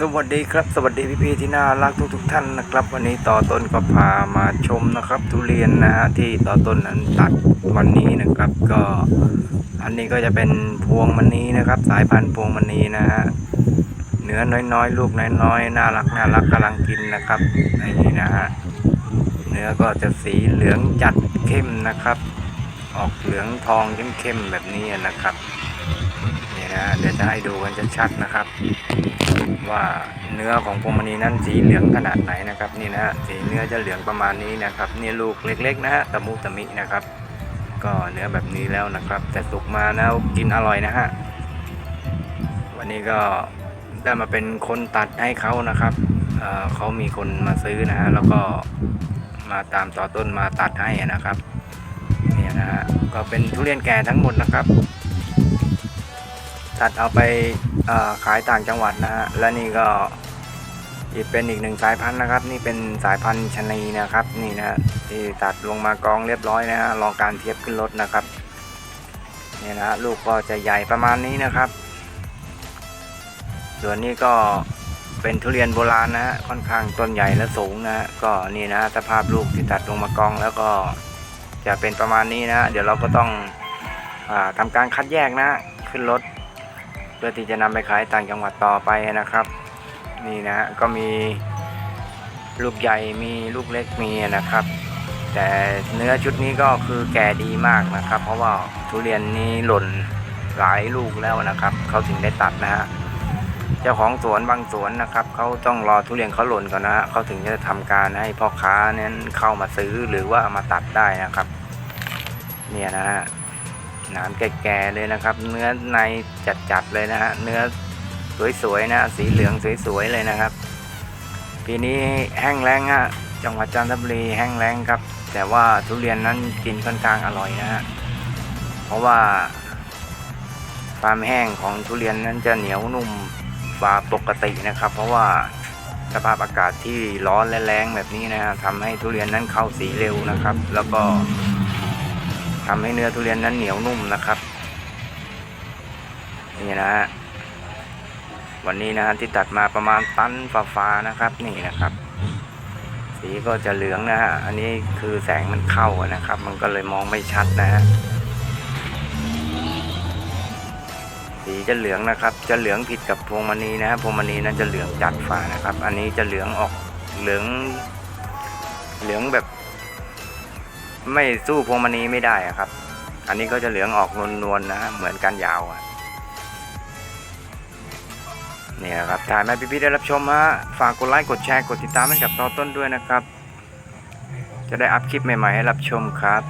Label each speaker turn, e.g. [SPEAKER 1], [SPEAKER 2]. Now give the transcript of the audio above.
[SPEAKER 1] สวัสดีครับสวัสดีพี่ๆที่น่ารักทุกทุกๆท่านนะครับ วันนี้ต่อต้นก็พามาชมนะครับ ทุเรียนนะฮะที่ต่อต้นนั้นตัดวันนี้นะครับ ก็อันนี้ก็จะเป็นพวงมณีนะครับ สายพันธุ์พวงมณีนะฮะเนื้อน้อยๆ ลูกน้อยๆน่ารักน่ารักกำลังกินนะครับนี่นะฮะเนื้อก็จะสีเหลืองจัดเข้มนะครับ ออกเหลืองทองเข้มๆแบบนี้นะครับนี่นะเดี๋ยวจะให้ดูกันชัดๆนะครับ ว่าเนื้อของพวงมณีนั้นสีเหลืองขนาดไหนนะครับ นี่นะสีเนื้อจะเหลืองประมาณนี้นะครับ นี่ลูกเล็ก ๆ นะฮะตะมุตะมินะครับ ก็เนื้อแบบนี้แล้วนะครับ แต่สุกมาแล้วกินอร่อยนะฮะวันนี้ก็ได้มาเป็นคนตัดให้เขานะครับเเขามีคนมาซื้อนะฮะแล้วก็มาตามต่อต้นมาตัดให้นะครับ นะฮะก็เป็นทุเรียนแก่ทั้งหมดนะครับ ตัดเอาไปขายต่างจังหวัดนะฮะและนี่ก็อีกเป็นอีกหนึ่งสายพันธุ์นะครับ นี่เป็นสายพันธุ์ชะนีนะครับนี่นะที่ตัดลงมากองเรียบร้อยนะฮะรอการเทียบขึ้นรถนะครับนี่นะลูกก็จะใหญ่ประมาณนี้นะครับ ส่วนนี้ก็เป็นทุเรียนโบราณนะฮะค่อนข้างต้นใหญ่และสูงนะฮะก็นี่นะฮะสภาพลูกที่ตัดลงมากองแล้วก็ จะเป็นประมาณนี้นะ เดี๋ยวเราก็ต้องอาทำการคัดแยกนะ ขึ้นรถ เพื่อที่จะนำไปขายต่างจังหวัดต่อไปนะครับ นี่นะฮะก็มีลูกใหญ่มีลูกเล็กมีนะครับ แต่เนื้อชุดนี้ก็คือแก่ดีมากนะครับ เพราะว่าทุเรียนนี้หล่นหลายลูกแล้วนะครับ เขาถึงได้ตัดนะฮะ เจ้าของสวนบางสวนนะครับเขาต้องรอทุเรียนเขาหล่นก่อนนะฮะเขาถึงจะทำการให้พ่อค้านั้นเข้ามาซื้อหรือว่าเอามาตัดได้นะครับ เนี่ยนะฮะหนามแก่ๆเลยนะครับ เนื้อในจัดๆเลยนะฮะเนื้อสวยๆนะสีเหลืองสวยๆเลยนะครับ ปีนี้แห้งแล้งฮะจังหวัดจันทบุรีแห้งแล้งครับ แต่ว่าทุเรียนนั้นกินค่อนข้างอร่อยนะฮะเพราะว่าความแห้งของทุเรียนนั้นจะเหนียวนุ่ม กว่าปกตินะครับ เพราะว่าสภาพอากาศที่ร้อนและแรงแบบนี้นะฮะทำให้ทุเรียนนั้นเข้าสีเร็วนะครับ แล้วก็ทำให้เนื้อทุเรียนนั้นเหนียวนุ่มนะครับนี่นะฮะวันนี้นะฮะที่ตัดมาประมาณตันฟ้าๆนะครับ นี่นะครับ สีก็จะเหลืองนะฮะอันนี้คือแสงมันเข้านะครับ มันก็เลยมองไม่ชัดนะฮะ สีจะเหลืองนะครับ จะเหลืองผิดกับพวงมณีนะฮะพวงมณีนั้นจะเหลืองจัดฟ้านะครับ อันนี้จะเหลืองออกเหลือง เหลืองแบบ ไม่สู้พวงมณีไม่ได้ครับ อันนี้ก็จะเหลืองออกนวลๆนะเหมือนกันยาวอะเนี่ยครับถ่ายมาพี่ๆได้รับชมฮะฝากกดไลค์กดแชร์กดติดตามให้กับต่อต้นด้วยนะครับ จะได้อัพคลิปใหม่ๆให้รับชมครับ